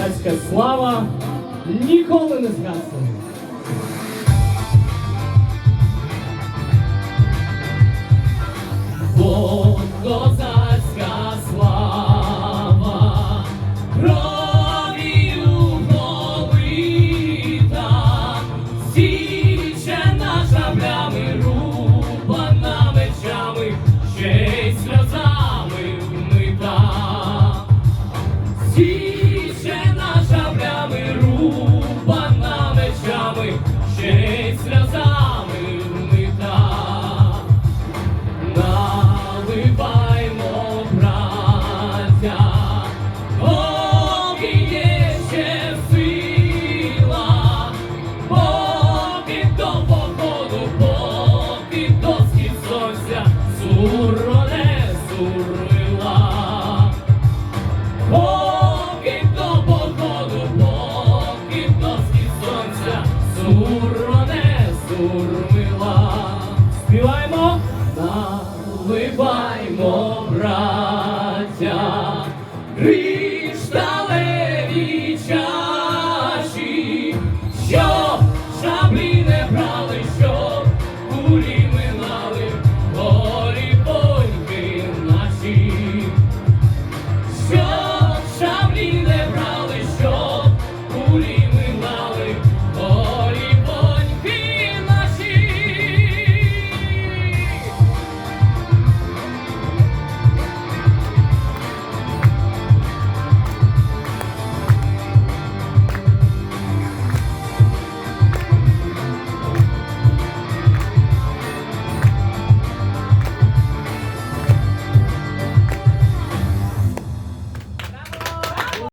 козацька слава ніколи не згасне. Бо козак foi Бурмила, співаймо, наливаймо, браття.